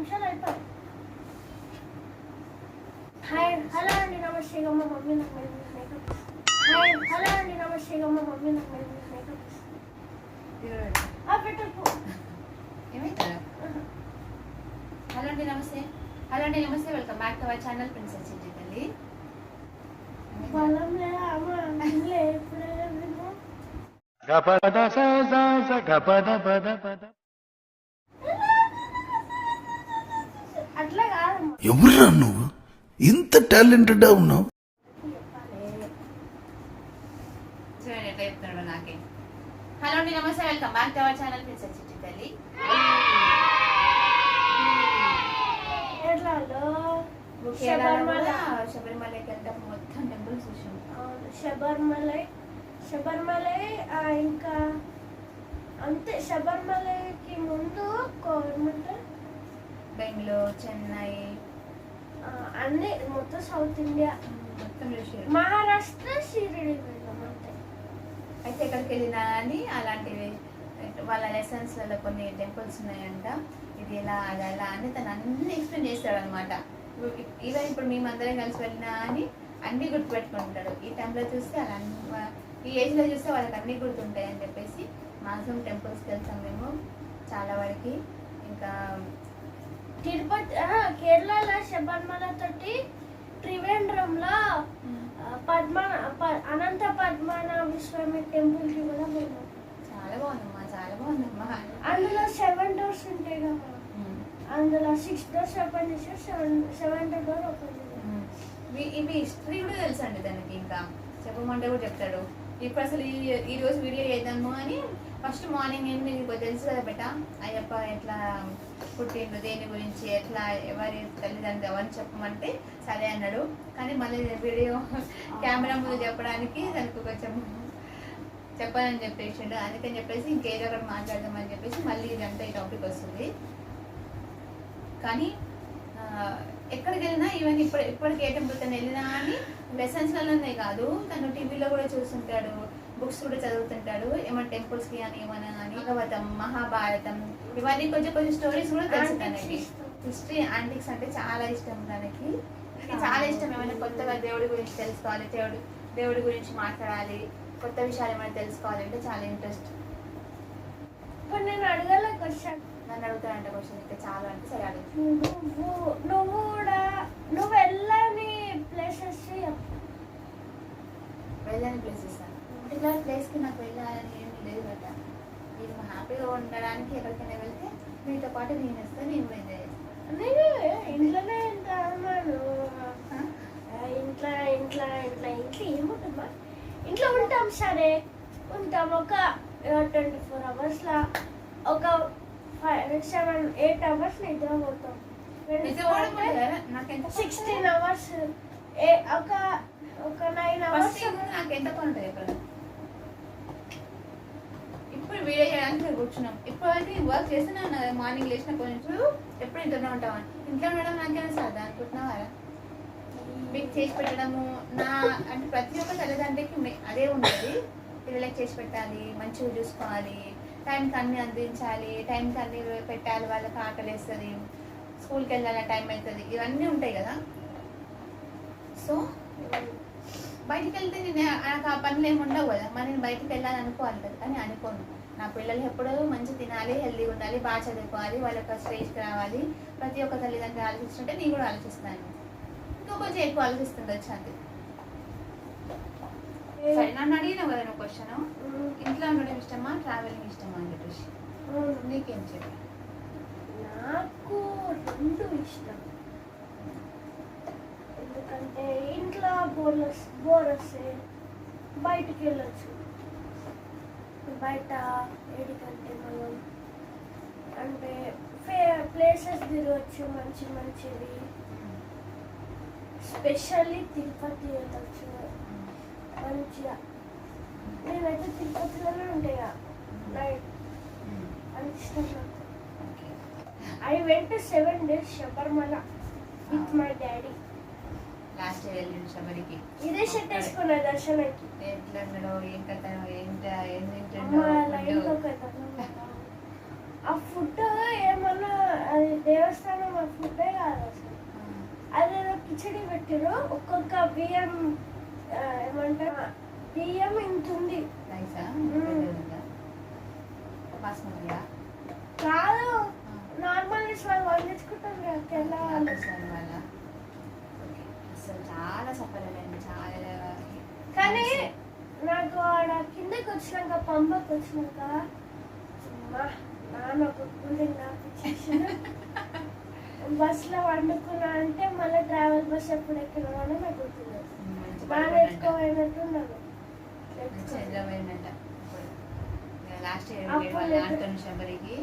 నిమిషాలు అయిపోయి hi hello అండి నమస్తే మా మమ్మీ నాకు మెయిన్ మేకప్ హాయ్ హలో అండి నమస్తే మా మమ్మీ నాకు మేకప్ పెట్టకు. ఏమైతుందా హలో అండి నమస్తే. హలో అండి నమస్తే welcome back to our channel princess అమ్మ ఎప్పుడే విను గపద స గపద పద పద. ఎవరురా నువ్వు? ఇంత టాలెంటెడ్ ఉన్నావు? హలో అండి నమస్తే welcome back to our channel princess చిట్టి తల్లి. కేరళలో కేరళలో శబరిమల? కూడా శబరిమలకి వెళ్తే మొత్తం టెంపుల్స్ చూసాం. అవును, శబరిమలై శబరిమలై ఆ, ఇంకా అంతే. శబరిమలైకి ముందు గవర్నమెంట్ బెంగళూరు చెన్నై. అన్ని మొత్తం సౌత్ ఇండియా. మొత్తం చూసారు మహారాష్ట్ర షిరిడి అయితే ఎక్కడికి వెళ్ళినా అని అలాంటివి వాళ్ళ లెసన్స్లలో కొన్ని టెంపుల్స్ ఉన్నాయంట. ఇది ఎలా అది ఎలా అని తను అన్ని ఎక్స్ప్లెయిన్ చేస్తాడు అనమాట ఈవెన్ ఇప్పుడు మేము అందరం కలిసి వెళ్ళినా అని అన్ని గుర్తుపెట్టుకుంటాడు. ఈ టైంలో చూస్తే అలా ఈ ఏజ్లో చూస్తే వాళ్ళకి అన్ని గుర్తుంటాయి అని చెప్పేసి మాక్సిమం టెంపుల్స్కి వెళ్తాం మేము చాలా వరకు. ఇంకా తిరుపతి కేరళలో శబరిమల తోటి త్రివేంద్రంలో పద్మ అనంత పద్మనాభ స్వామి టెంపుల్కి కూడా పోయినాం. చాలా బాగుందమ్మా చాలా బాగుందమ్మా. అందులో సెవెన్ డోర్స్ ఉంటాయి కదా. అందులో సిక్స్ డోర్స్ ఓపెన్ చేసి సెవెన్ సెవెన్ డోర్ ఓపెన్ చేసి. ఇవి- హిస్టరీ కూడా తెలుసు అండి దానికి ఇంకా. చెప్పమంటే కూడా చెప్తాడు. ఇప్పుడు అసలు ఈ రోజు వీడియో చేద్దాము అని ఫస్ట్ మార్నింగ్ ఏంటి నీకు తెలుసు కదా బెట? అయ్యప్ప ఎట్లా పుట్టిండు దేని గురించి ఎట్లా ఎవరి తల్లిదండ్రులు ఎవరిని చెప్పమంటే సరే అన్నాడు. కానీ మళ్ళీ వీడియో కెమెరా ముందు చెప్పడానికి దానికి కొంచెం చెప్పాలని చెప్పేసిండు. అందుకని చెప్పేసి ఇంకేదో ఒకటి మాట్లాడదామని చెప్పేసి మళ్ళీ ఇదంతా ఈ టాపిక్ వస్తుంది. కానీ ఎక్కడికి వెళ్ళినా ఈవెన్ ఇప్పుడు ఇప్పటికి ఏ టెంపుల్ తను వెళ్ళినా అని లెసన్స్లలోనే కాదు. తను టీవీలో కూడా చూస్తుంటాడు బుక్స్ కూడా చదువుతుంటాడు. ఏమైనా టెంపుల్స్కి కానీ ఏమైనా కానీ భాగవతం మహాభారతం ఇవన్నీ కొంచెం కొంచెం స్టోరీస్ కూడా తెలుసు తనకి. హిస్టరీ యాంటిక్స్ అంటే చాలా ఇష్టం తనకి. చాలా ఇష్టం. ఏమైనా కొత్తగా దేవుడి గురించి తెలుసుకోవాలి దేవుడు దేవుడి గురించి మాట్లాడాలి కొత్త విషయాలు ఏమైనా తెలుసుకోవాలి అంటే చాలా ఇంట్రెస్ట్ ఇప్పుడు నేను అడగాల క్వశ్చన్ నన్ను అడుగుతాడంట క్వశ్చన్ ఇంకా చాలా అంటే సరే అడుగు. నువ్వు నువ్వు కూడా నువ్వు వెళ్ళని ప్లేసెస్ వెళ్ళని ప్లేస్ ఇస్తాను పర్టికులర్ ప్లేస్కి నాకు వెళ్ళాలని ఏమీ లేదు కదా. మీరు హ్యాపీగా ఉండడానికి ఎక్కడికైనా వెళ్తే మీతో పాటు నేను వస్తే నేను ఎంజాయ్ చేస్తాను నేను ఇంట్లోనే ఉంటాను ఇంట్లో ఇంట్లో ఇంట్లో ఇంట్లో ఏముంటుందా ఇంట్లో ఉంటాం సరే. ఉంటాం ఒక ట్వంటీ ఫోర్ అవర్స్లో ఒక ఫైవ్ సెవెన్ ఎయిట్ అవర్స్ నిద్రపోతాం. సిక్స్టీన్ అవర్స్ ఏ ఒక ఒక నైన్ అవర్స్ నాకు ఎంత పని ఉంటుంది వీడియో చేయడానికి మేము కూర్చున్నాం. ఇప్పటివరకు నేను వర్క్ చేస్తున్నాను కదా మార్నింగ్ లేచిన నుంచి. ఎప్పుడు ఇంట్లోనే ఉంటామని. ఇంట్లో ఉండడం నాకేమైనా సరదా అనుకుంటున్నావారా మీకు చేసి పెట్టడము నా అంటే ప్రతి ఒక్క తల్లిదండ్రికి అదే ఉండేది. పిల్లలకి చేసి పెట్టాలి మంచిగా చూసుకోవాలి టైంకి అన్ని అందించాలి టైంకి అన్ని పెట్టాలి వాళ్ళకి ఆకలి వేస్తుంది స్కూల్కి వెళ్ళాలి టైం అవుతుంది. ఇవన్నీ ఉంటాయి కదా. సో బయటికి వెళ్తే నేను నాకు ఆ పనులు ఏమి ఉండవు కదా. మరి నేను బయటికి వెళ్ళాలి అనుకోవాలి కదా కానీ అనుకోను. నా పిల్లలు ఎప్పుడూ మంచి తినాలి హెల్దీగా ఉండాలి బాగా చదువుకోవాలి వాళ్ళ యొక్క స్టేజ్కి రావాలి. ప్రతి ఒక్క తల్లిదండ్రులు ఆలోచిస్తుంటే నేను కూడా ఆలోచిస్తాను. ఇంకా కొంచెం ఎక్కువ ఆలోచిస్తుండొచ్చు అంతే సరే నన్ను అడిగిన కదా నువ్వు క్వశ్చన్ ఇంట్లో ఉండడం ఇష్టమా ట్రావెలింగ్ ఇష్టమా అని చెప్పేసి? నీకేం చెప్పి? నాకు రెండు ఇష్టం. ఎందుకంటే ఇంట్లో బోర్ బోర్ వస్తే బయటికి వెళ్ళొచ్చు. బయట ఏడికంటే మనం అంటే ఫే ప్లేసెస్ తిరగచ్చు మంచి మంచివి. స్పెషల్లీ తిరుపతి వెళ్ళొచ్చు. మంచిగా. నేనైతే తిరుపతిలోనే ఉంటాయి? నైట్ అంత ఇష్టం నాకు. went to seven days Shabarmala with my daddy. Last వెళ్ళిండు శబరికి ఇదే షర్ట్ వేసుకున్న దర్శనకి. ఎట్లా ఉన్నాడో ఏం కథనో ఏంట ఏం తింటుండో ఆ ఫుడ్ ఏమన్నా అది దేవస్థానం మా ఫుడ్డే కాదు అసలు. అదేదో కిచడి పెట్టారు ఒక్కొక్క బియ్యం ఆ, ఏమంటారు? బియ్యం ఇంత ఉంది రైసా మ్మ్. బాస్మతియా కాదు నార్మల్ రైస్ వాళ్ళు వండించుకుంటారు కదా తెల్ల వాళ్ళు అసలు వాళ్ళ ఓకే. అసలు చాలా సఫర్ అయ్యండి చాలా కానీ నాకు ఆడ కిందకి వచ్చినాక పంపకు వచ్చినాక నాన్న ఒక కూలింగ్ నాకు ఇచ్చేసాడు బస్సులో వండుకున్నా అంటే మళ్ళీ ట్రావెల్ బస్ ఎప్పుడు ఎక్కినామని నాకు గుర్తుంది బాగా ఎక్కువైనట్టు ఎత్తుకోపోయినట్టు ఉన్నాను లాస్ట్ ఇయర్ అప్పుడు వాళ్ళ శబరికి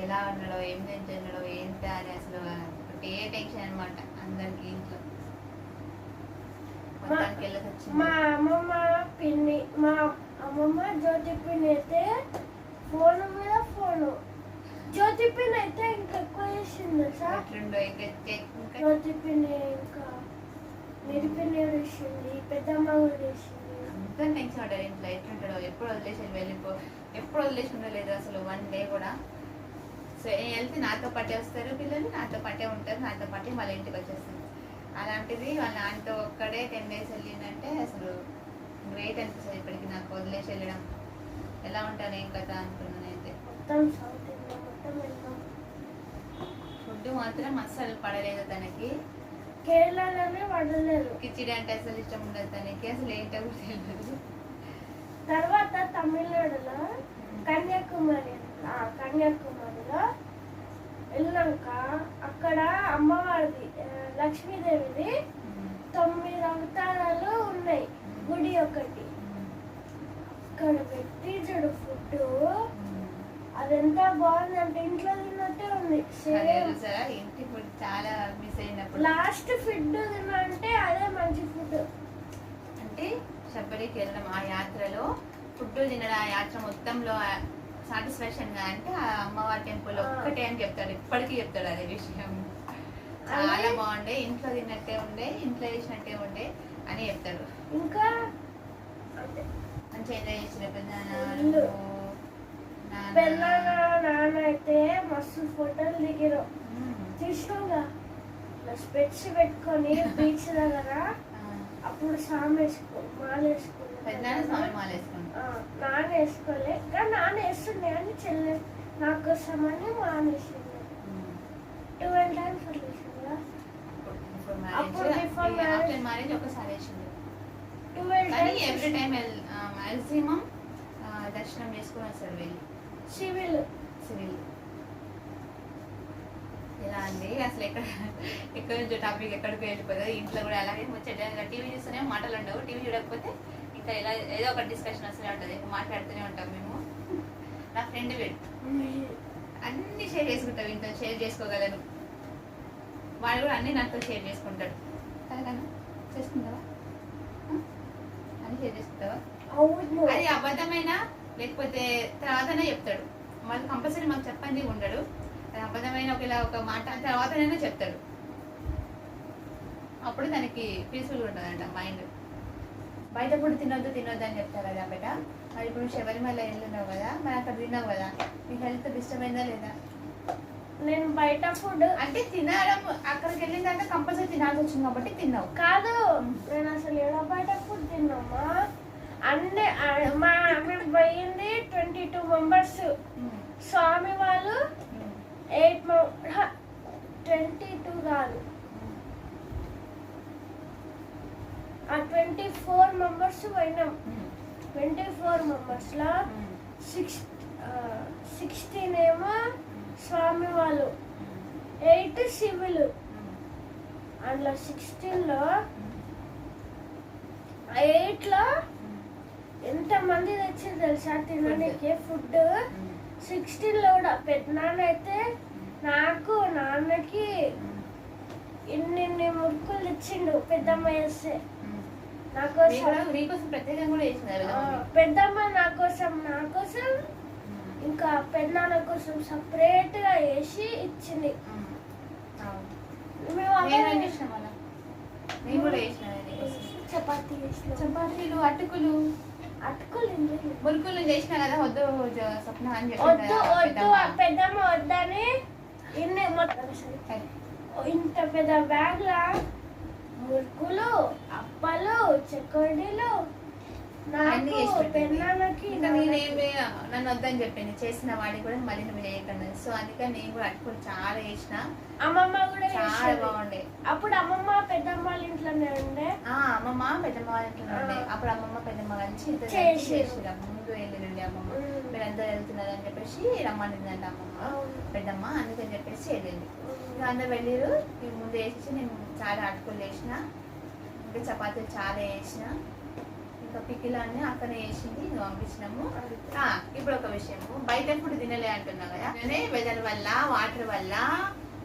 ఎలా ఉన్నాడో ఏం తింటున్నాడో ఏంటి అని అసలు ఒకటే టెన్షన్ అనమాట అందరికి ఇంట్లో మా అమ్మమ్మ పిన్ని మా అమ్మమ్మ జ్యోతి పిన్ని అయితే ఫోన్ మీద ఫోను. జ్యోతి పిన్ని అయితే ఇంకా ఎక్కువ చేసింది సార్ జ్యోతి పిన్ని ఇంకా నిరిపిన్ని వేసింది పెద్దమ్మ కూడా వేసింది అంతా టెన్షన్ పడ్డారు ఇంట్లో. ఎట్లుంటాడో ఎప్పుడు వదిలేసి వెళ్ళిపో. ఎప్పుడు వదిలేసి ఉండలేదు అసలు వన్ డే కూడా. సో వెళ్తే నాతో పాటే వస్తారు పిల్లలు నాతో పాటే ఉంటారు నాతో పాటే వాళ్ళ ఇంటికి వచ్చేస్తారు. అలాంటిది వాళ్ళ నాన్నతో ఒక్కడే టెన్ డేస్ వెళ్ళిందంటే అసలు గ్రేట్ అనిపిస్తుంది ఇప్పటికి నాకు వదిలేసి వెళ్ళడం. ఎలా ఉంటాను ఏం కథ అనుకున్నాను అయితే? ఫుడ్ మాత్రం అస్సలు పడలేదు తనకి. కేరళలోనే పడలేదు. కిచిడి అంటే అసలు ఇష్టం ఉండదు తనకి. అసలు ఏంటో కూడా తెలియదు. తర్వాత తమిళనాడులో కన్యాకుమారి కన్యాకుమారిలో వెళ్ళాక అక్కడ అమ్మవారిది లక్ష్మీదేవిది తొమ్మిది అవతారాలు ఉన్నాయి గుడి ఒకటి అక్కడ పెట్టి చూడు ఫుడ్ అదెంత బాగుందంటే ఇంట్లో తిన్నట్టే ఉంది. అదే సేమ్. చూసారా? ఇంటి ఫుడ్ చాలా మిస్ అయినప్పుడు. లాస్ట్ ఫుడ్ తిన్నంటే అదే మంచి ఫుడ్ అంటే శబరికి వెళ్ళడం ఆ యాత్రలో ఫుడ్ తినడం ఆ యాత్ర మొత్తంలో సాటిస్ఫాక్షన్గా అంటే ఆ అమ్మవారి టెంపుల్. ఒక్కటే అని చెప్తాడు. ఇప్పటికీ చెప్తాడు అదే విషయం. చాలా. బాగుండే. ఇంట్లో తిన్నట్టే ఉండే ఇంట్లో చేసినట్టే ఉండే అని చెప్తాడు. ఇంకా అంటే మంచిగా ఎంజాయ్ చేసిన పెద్దనాన్న? ఇల్లు. నాన్న. అయితే మస్తు ఫోటోలు దిగిరు. చూసినావుగా స్పెట్స్ పెట్టుకొని బీచ్ దగ్గర. అప్పుడు సామ్ వేసుకో మాల నాన్న వేసుకోలే కానీ నాన్న వేస్తుండే అని చెల్లె నా కోసమని మా నాన్న వేసిండే మ్మ్. ట్వెల్వ్ టైమ్స్ వదిలేసిందా అప్పుడు. ఆఫ్టర్ మ్యారేజ్ ఒకసారి వేసింది ట్వెల్వ్ కానీ టైమ్స్ ఎవ్రీ టైం మ్యాక్సిమం దర్శనం చేసుకుని వస్తారు వెళ్ళి సివిల్. సివిల్. ఎలా అండి? అసలు ఎక్కడ ఎక్కడి నుంచో టాపిక్ ఎక్కడికి వెళ్ళిపోతుంది ఇంట్లో కూడా అలాగే ముచ్చట టీవీ చూస్తూనే మాటలు ఉండవు. టీవీ చూడకపోతే ఇంకా ఇలా ఏదో ఒక డిస్కషన్ వస్తూనే ఉంటుంది. మాట్లాడుతూనే ఉంటాం మేము. నా ఫ్రెండ్ వీడు. అన్ని షేర్ చేసుకుంటావు ఇంట్లో. షేర్ చేసుకోగలను. వాడు కూడా అన్ని నాతో షేర్ చేసుకుంటాడు. కదా చేసుకుంటావా? అన్ని షేర్ చేసుకుంటావా? అది అబద్ధమైనా లేకపోతే తర్వాతనే చెప్తాడు. మళ్ళీ కంపల్సరీ మాకు చెప్పండి ఉండడు. అబద్ధమైన ఒకలా ఒక మాట తర్వాతనైనా చెప్తాడు. అప్పుడు దానికి పీస్ఫుల్గా ఉంటుందంట మైండ్ బయట ఫుడ్ తినొద్దు తినొద్దు అని చెప్తారు కదా బయట మరి ఇప్పుడు శబరిమల వెళ్ళున్నావు కదా మరి అక్కడ తిన్నావు కదా. నీ హెల్త్ డిస్టర్బ్ అయిందా లేదా? నేను బయట ఫుడ్ అంటే తినడం అక్కడికి వెళ్ళిన తర్వాత కంపల్సరీ తినాల్సి వచ్చింది కాబట్టి తిన్నావు. కాదు నేను అసలు ఏదో బయట ఫుడ్ తిన్నామా? అండ్ మా మేము పోయింది ట్వంటీ టూ మెంబర్స్. స్వామి వాళ్ళు ఎయిట్ ట్వంటీ టూ కాదు. ఆ ట్వంటీ ఫోర్ మెంబర్స్ పోయినాం. ట్వంటీ ఫోర్ మెంబర్స్లో సిక్స్ సిక్స్టీన్ ఏమో స్వామి వాళ్ళు. Eight civil. అందులో సిక్స్టీన్లో ఎయిట్లో ఎంతమంది తెచ్చింది తెలుసా? తినడానికి ఫుడ్. సిక్స్టీన్లో కూడా. అయితే నాకు నాన్నకి ఇన్ని ఇన్ని మురుకులు ఇచ్చిండు పెద్దమ్మ వేస్తే నా కోసం. పెద్దమ్మ నా కోసం నా కోసం ఇంకా పెద్దనాన్న కోసం సపరేట్గా వేసి ఇచ్చింది. చపాతీ చపాతీలు అటుకులు. మురుకులు చేసిన కదా వద్దు జ- స్వప్న అని చెప్పి వద్దు వద్దు ఆ పెద్దమ్మ వద్దని ఇన్ని మొత్తం సరే. ఇంత పెద్ద బ్యాగ్లా మురుకులు అప్పలు చెకోడీలు అన్ని నాకు చేసి పెట్టింది. పెన్నాలకి ఇంకా నేనేమి నన్ను వద్దని చెప్పింది. చేసిన వాడికి కూడా మళ్ళీ నువ్వు చేయకండి సో అందుకని నేను కూడా అటుకులు చాలా చేసిన. అమ్మమ్మ కూడా చాలా. బాగుండే. అప్పుడు అమ్మమ్మ పెద్దమ్మ వాళ్ళ ఇంట్లోనే ఉండే? ఆ అమ్మమ్మ పెద్దమ్మ వాళ్ళ ఇంట్లో ఉండే. అప్పుడు అమ్మమ్మ పెద్దమ్మ కలిసి. చేసిరా ముందు వెళ్ళిండి అమ్మమ్మ. ఉమ్. మీరందరూ వెళ్తున్నారు అని చెప్పేసి రమ్మనిందంట అమ్మమ్మ. పెద్దమ్మ అందుకని చెప్పేసి వెళ్ళింది. ఇంకా అందరు వెళ్ళిరు ముందు వేసేసి నేను చాలా అటుకులు వేసిన ఇంకా చపాతీలు చాలా వేసిన ఇంకా అన్ని అక్కనే వేసింది పంపించినాము. ఆ, ఇప్పుడు ఒక విషయము బయట ఫుడ్ తినలే అంటున్నా కదా? వెదర్ వల్ల వాటర్ వల్ల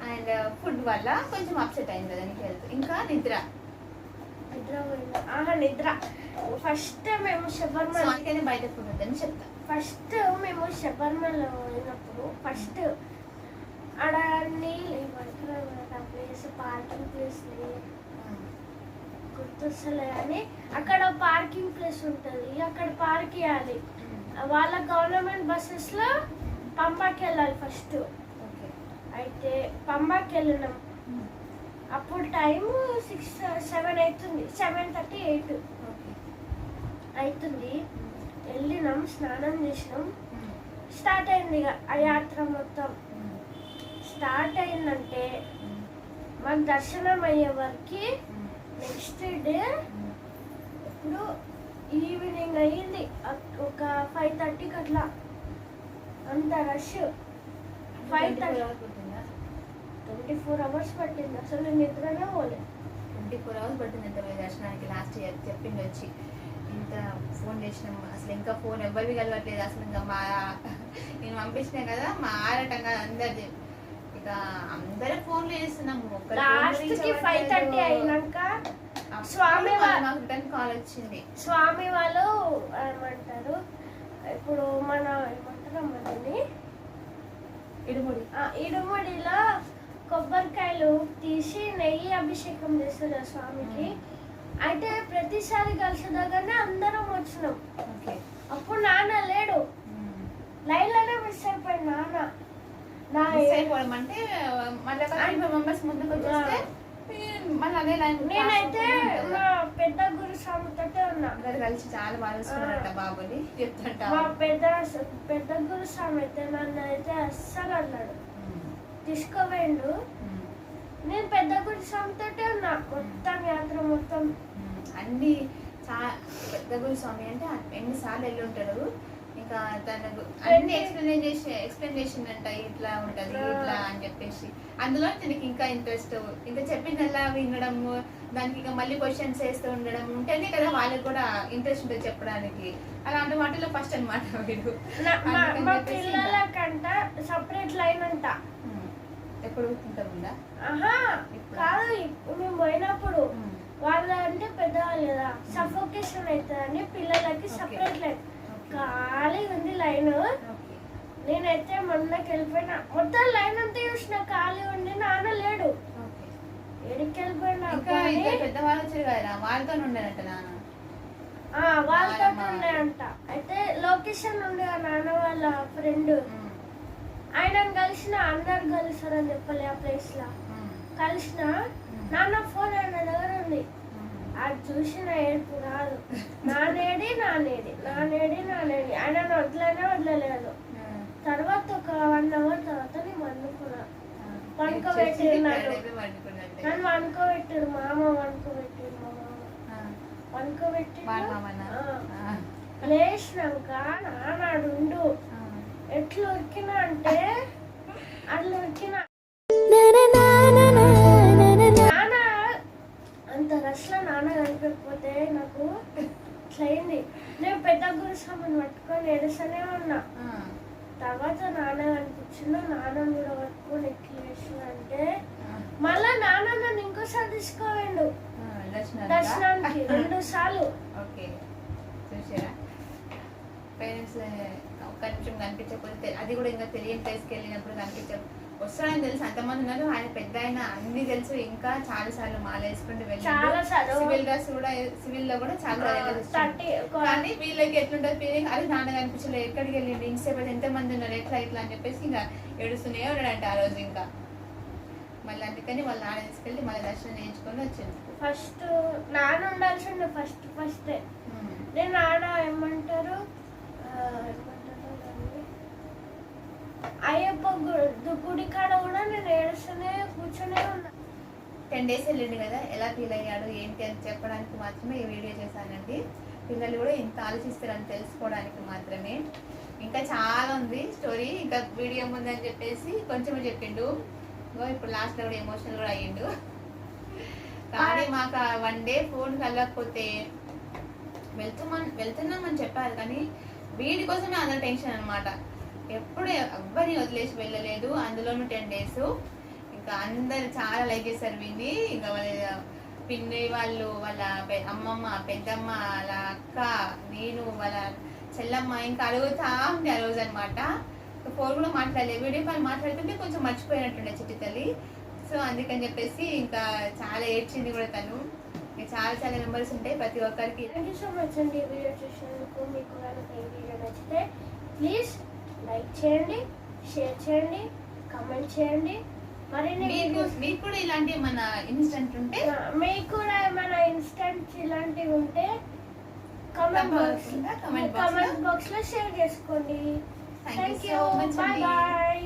అండ్ ఫుడ్ వల్ల కొంచెం అప్సెట్ అయింది కదా నీకు హెల్త్ ఇంకా నిద్ర? నిద్ర నిద్ర. ఫస్ట్ మేము అందుకని బయట ఫుడ్ వద్దని చెప్తా. ఫస్ట్ మేము శబరిమల పోయినప్పుడు ఫస్ట్ ఆ ప్లేస్ పార్కింగ్ ప్లేస్ గుర్తొస్తలే అని అక్కడ పార్కింగ్ ప్లేస్ ఉంటుంది. అక్కడ పార్క్ చేయాలి. వాళ్ళ గవర్నమెంట్ బస్సెస్లో పంబాకి వెళ్ళాలి ఫస్ట్. ఓకే. అయితే పంబాకి వెళ్ళినాం. అప్పుడు టైం సిక్స్ సెవెన్ అవుతుంది. సెవెన్ థర్టీ ఎయిట్ అవుతుంది. వెళ్ళినాం స్నానం చేసినాం. స్టార్ట్ అయింది ఇక ఆ యాత్ర మొత్తం. స్టార్ట్ అయిందంటే మాకు దర్శనం అయ్యే వరకు నెక్స్ట్ డే ఇప్పుడు ఈవినింగ్ అయ్యింది. ఒక ఫైవ్ థర్టీకి అట్లా. అంత rush five thirty twenty four hours పట్టింది. అసలు నేను నిద్రనే పోలేదు ట్వంటీ ఫోర్ అవర్స్ పట్టింది ఎంత దర్శనానికి లాస్ట్ ఇయర్ చెప్పింది వచ్చి. ఇంత ఫోన్ చేసినాం. అసలు ఇంకా ఫోన్ ఎవరివి కలవట్లేదు. అసలు ఇంకా మా నేను పంపించినా కదా మా ఆరటంగా అందరిది. అందరూ ఫోన్లు చేస్తున్నాము ఒక్కరి phone లాస్ట్ reach కి ఫైవ్ థర్టీ. అయినాక స్వామి కాల్ వచ్చింది. స్వామి వాళ్ళు ఏమంటారు? ఇప్పుడు మన ఏమంటారు మనని ఇడుముడి. ఆ ఇడుముడిలో కొబ్బరికాయలు తీసి నెయ్యి అభిషేకం చేస్తారు ఆ స్వామికి అయితే ప్రతిసారి కలిసేదాకానే అందరం వచ్చినాం ఓకే అప్పుడు నాన్న లేడు లైన్లోనే మిస్ అయిపోయింది నాన్న నా అంటే మళ్ళీ ఫైవ్ మెంబర్స్ ముందుకు వచ్చేస్తే మళ్ళీ అదే లైన్ నేనైతే మా పెద్ద గురు స్వామితోటే ఉన్నా. అందరు కలిసి చాలా బాగా చూసుకున్నారట బాబుని చెప్తుంటా. మా పెద్ద పెద్ద గురు స్వామి అయితే నన్ను అయితే అస్సలు అన్నాడు తీసుకోవేండు నేను పెద్ద గురు స్వామితోటే ఉన్నా. మొత్తం యాత్ర మొత్తం. అన్ని చా పెద్ద గురు స్వామి అంటే ఎన్నిసార్లు వెళ్ళి ఉంటాడు? ఇంకా తనకు అన్ని ఎక్స్ప్లెయిన్ చేసి ఎక్స్ప్లెయిన్ చేసిందంట ఇట్లా ఉంటది ఇట్లా అని చెప్పేసి. అందులో తనకి ఇంకా ఇంట్రెస్ట్ ఇంకా చెప్పిందల్లా వినడం దానికి ఇంకా మళ్ళీ క్వశ్చన్స్ వేస్తూ ఉండడం ఉంటేనే కదా వాళ్ళకి కూడా ఇంట్రెస్ట్ ఉంటుంది చెప్పడానికి. అలాంటి వాటిలో ఫస్ట్ అనమాట వీడు. మా పిల్లలకంట సపరేట్ లైన్ అంట. ఎప్పుడు ఉంటా ఉందా ఆహా కాదు మేము పోయినప్పుడు. వాళ్ళ అంటే పెద్దవాళ్ళు కదా సఫోకేషన్ అవుతుందని పిల్లలకి. Separate line. ఖాళీ ఉంది లైన్. నేనైతే మొన్నకి వెళ్ళిపోయినా మొత్తం లైన్ అంతా చూసిన ఖాళీ ఉండి నాన్న లేడు. ఎడికి వెళ్ళిపోయినా పెద్దవాళ్ళు వచ్చారు కదా వాళ్ళతో ఉండేనంట నాన్న వాళ్ళతో వాళ్ళమ్మ. ఉన్నాయంట అయితే లొకేషన్ ఉండే నాన్న వాళ్ళ ఫ్రెండ్ ఉమ్. ఆయనను కలిసిన అందరు కలుస్తారని చెప్పలే ఆ ప్లేస్లో. కలిసిన నాన్న ఫోన్ ఆయన దగ్గర ఉంది. అది చూసిన ఏడుపు రాదు నానేడి నానేడి నానేడి నానేడి ఆయన వదలనే వదలలేదు ఉమ్. తర్వాత ఒక వన్ అవర్ తర్వాత నేను వండుకున్నా పడుకున్నట్టే. నన్ను వండుకోబెట్టాడు మా అమ్మ వండుకోబెట్టాడు మా మామ. వండుకోబెట్టి. లేచినాక నానాడు. ఎట్లా ఉరికినా అంటే అట్లా ఉరికినా నాన్న అంత రష్లో నాన్న కనిపించకపోతే నాకు ఇట్లా అయింది నేను పెద్ద గురుస్వామిని పట్టుకొని ఏడుస్తూనే ఉన్నా. తర్వాత నాన్న కనిపించిండు నాన్న పట్టుకొని ఎట్లా వేసిన అంటే. మళ్ళా నాన్న నన్ను ఇంకోసారి తీసుకోవేండు. దర్శనానికా? రెండు సార్లు ఓకే చూసారా పేరెంట్స్ ఒక్క నిమిషం కనిపించకపోతే అది కూడా ఇంకా తెలియని ప్లేస్కి వెళ్ళినప్పుడు కనిపించ వస్తాడని తెలుసు. అంతమంది ఉన్నారు ఆయన పెద్ద ఆయన అన్ని తెలుసు. ఇంకా చాలా సార్లు మాల వేసుకుంటూ చాలా సార్లు. సివిల్ డ్రెస్ కూడా సివిల్లో కూడా చాలా సార్లు కానీ వీళ్ళకి ఎట్లుంటుంది ఫీలింగ్ అది నాన్న కనిపించలేదు ఎక్కడికి వెళ్ళిండు? ఇంతసేపు ఎంత మంది ఉన్నారు? ఎట్లా ఇట్లా అని చెప్పేసి ఇంకా ఏడుస్తూనే ఉన్నాడంట ఆ రోజు ఇంకా. మళ్ళీ అందుకని వాళ్ళ నాన్న తీసుకెళ్ళి మళ్ళీ దర్శనం చేయించుకొని వచ్చింది ఫస్ట్ నాన్న ఉండాల్సిండే ఫస్ట్ ఫస్ట్. నేను ఆడ ఏమంటారు? అయ్యప్ప గుడి కాడ కూడా నేను ఏడుస్తూనే కూర్చొనే ఉన్నా. టెన్ డేస్ వెళ్ళిండు కదా ఎలా ఫీల్ అయ్యాడు ఏంటి అని చెప్పడానికి మాత్రమే ఈ వీడియో చేశానండి. పిల్లలు కూడా ఇంత ఆలోచిస్తారని తెలుసుకోవడానికి మాత్రమే. ఇంకా చాలా ఉంది స్టోరీ ఇంకా వీడియో ముందని చెప్పేసి కొంచెమే చెప్పిండు. ఇప్పుడు లాస్ట్లో కూడా ఎమోషనల్ కూడా అయ్యిండు. కానీ మాకు వన్ డే ఫోన్ కలగకపోతే వెళ్తున్నాం వెళ్తున్నామని చెప్పారు కానీ వీడి కోసమే అందరు టెన్షన్ అన్నమాట. ఎప్పుడు ఎవ్వరిని వదిలేసి వెళ్ళలేదు. అందులోనూ టెన్ డేస్ ఇంకా అందరు చాలా లైక్ చేశారు విని ఇంకా వాళ్ళ పిన్ని వాళ్ళు వాళ్ళ అమ్మమ్మ పెద్దమ్మ వాళ్ళ అక్క నేను వాళ్ళ చెల్లమ్మ ఇంకా అడుగుతా ఉంది ఆ రోజు అనమాట ఫోన్ కూడా మాట్లాడలేదు. వీడియో కాల్ మాట్లాడుతుంటే కొంచెం మర్చిపోయినట్టుండే చిట్టి తల్లి. సో అందుకని చెప్పేసి ఇంకా చాలా ఏడ్చింది కూడా తను. చాలా చాలా నెంబర్స్ ఉంటాయి ప్రతి ఒక్కరికి. థ్యాంక్ యూ సో మచ్ అండి వీడియో చూసినందుకు. మీకు కనుక ఈ వీడియో నచ్చితే ప్లీజ్ లైక్ చేయండి షేర్ చేయండి కామెంట్ చేయండి. మరిన్ని మీకు వీడియోస్ మీకు కూడా ఇలాంటి మన ఇన్సిడెంట్ ఉంటే? మీకు కూడా ఏమైనా ఇన్స్టెంట్ ఇలాంటివి ఉంటే కామెంట్ బాక్స్ కామెంట్ బాక్స్లో షేర్ చేసుకోండి. Thank you bye. బాయ్